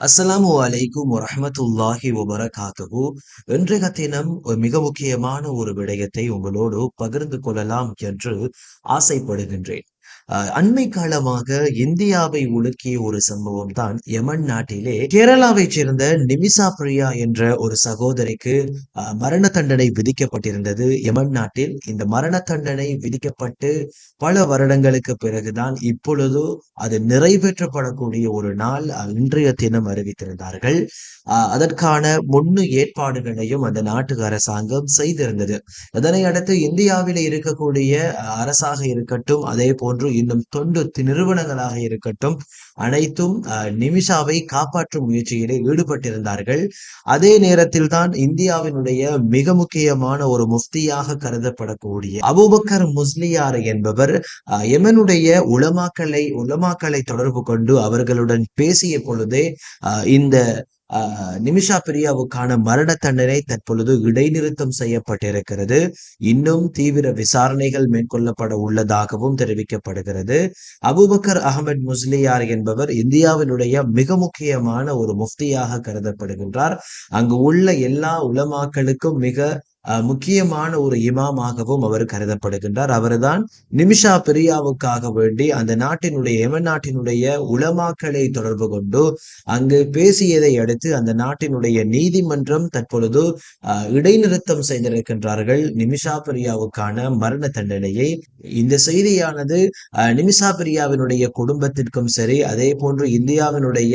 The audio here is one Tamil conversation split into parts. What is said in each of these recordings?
அஸ்ஸலாமு அலைக்கும் வரஹமத்துல்லாஹி வபரகாத்துஹு. இன்றைய தினம் ஒரு மிக முக்கியமான ஒரு விடயத்தை உங்களோடு பகிர்ந்து கொள்ளலாம் என்று ஆசைப்படுகின்றேன். அண்மை காலமாக இந்தியாவை உலுக்கிய ஒரு சம்பவம் தான் யமன் நாட்டிலே கேரளாவைச் சேர்ந்த நிமிசா பிரியா என்ற ஒரு சகோதரிக்கு மரண தண்டனை விதிக்கப்பட்டிருந்தது. யமன் நாட்டில் இந்த மரண தண்டனை விதிக்கப்பட்டு பல வருடங்களுக்கு பிறகுதான் இப்பொழுது அது நிறைவேற்றப்படக்கூடிய ஒரு நாள் இன்றைய தினம் அறிவித்திருந்தார்கள். அதற்கான முன்னு ஏற்பாடுகளையும் அந்த நாட்டு அரசாங்கம் செய்திருந்தது. இதனை அடுத்து இந்தியாவில் இருக்கக்கூடிய அரசாக இருக்கட்டும் அதே போன்று இன்னும் தொண்டு நிறுவனங்களாக இருக்கட்டும் அனைத்தும் நிமிஷாவை காப்பாற்றும் முயற்சியிலே ஈடுபட்டிருந்தார்கள். அதே நேரத்தில் தான் இந்தியாவினுடைய மிக முக்கியமான ஒரு முஃப்தியாக கருதப்படக்கூடிய அபூபக்கர் முஸ்லியார் என்பவர் எமனுடைய உலமாக்களை உலமாக்களை தொடர்பு கொண்டு அவர்களுடன் பேசிய பொழுதே இந்த நிமிஷா பிரியாவுக்கான மரண தண்டனை தற்பொழுது இடைநிறுத்தம் செய்யப்பட்டிருக்கிறது. இன்னும் தீவிர விசாரணைகள் மேற்கொள்ளப்பட உள்ளதாகவும் தெரிவிக்கப்படுகிறது. அபுபக்கர் அகமது முஸ்லியார் என்பவர் இந்தியாவினுடைய மிக முக்கியமான ஒரு முஃப்தியாக கருதப்படுகின்றார். அங்கு உள்ள எல்லா உலமாக்களுக்கும் மிக முக்கியமான ஒரு இமாமாகவும் அவர் கருதப்படுகின்றார். அவர்தான் நிமிஷா பிரியாவுக்காக வேண்டி அந்த நாட்டினுடைய எமன் நாட்டினுடைய உளமாக்களை தொடர்பு கொண்டு அங்கு பேசியதை அடுத்து அந்த நாட்டினுடைய நீதிமன்றம் தற்பொழுது இடைநிறுத்தம் செய்திருக்கின்றார்கள். நிமிஷா பிரியாவுக்கான மரண தண்டனையை. இந்த செய்தியானது நிமிஷா பிரியாவினுடைய குடும்பத்திற்கும் சரி அதே போன்று இந்தியாவினுடைய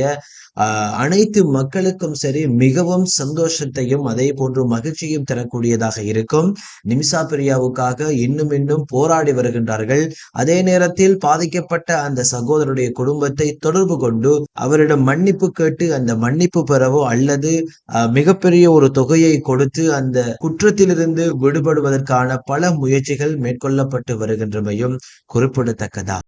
அஹ், அனைத்து மக்களுக்கும் சரி மிகவும் சந்தோஷத்தையும் அதே போன்று மகிழ்ச்சியும் தரக்கூடிய தரக்கூடியதாக இருக்கும். நிமிசா பிரியாவுக்காக இன்னும் இன்னும் போராடி வருகின்றார்கள். அதே நேரத்தில் பாதிக்கப்பட்ட அந்த சகோதரருடைய குடும்பத்தை தொடர்பு கொண்டு அவரிடம் மன்னிப்பு கேட்டு அந்த மன்னிப்பு பெறவோ அல்லது மிகப்பெரிய ஒரு தொகையை கொடுத்து அந்த குற்றத்திலிருந்து விடுபடுவதற்கான பல முயற்சிகள் மேற்கொள்ளப்பட்டு வருகின்றமையும் குறிப்பிடத்தக்கதா?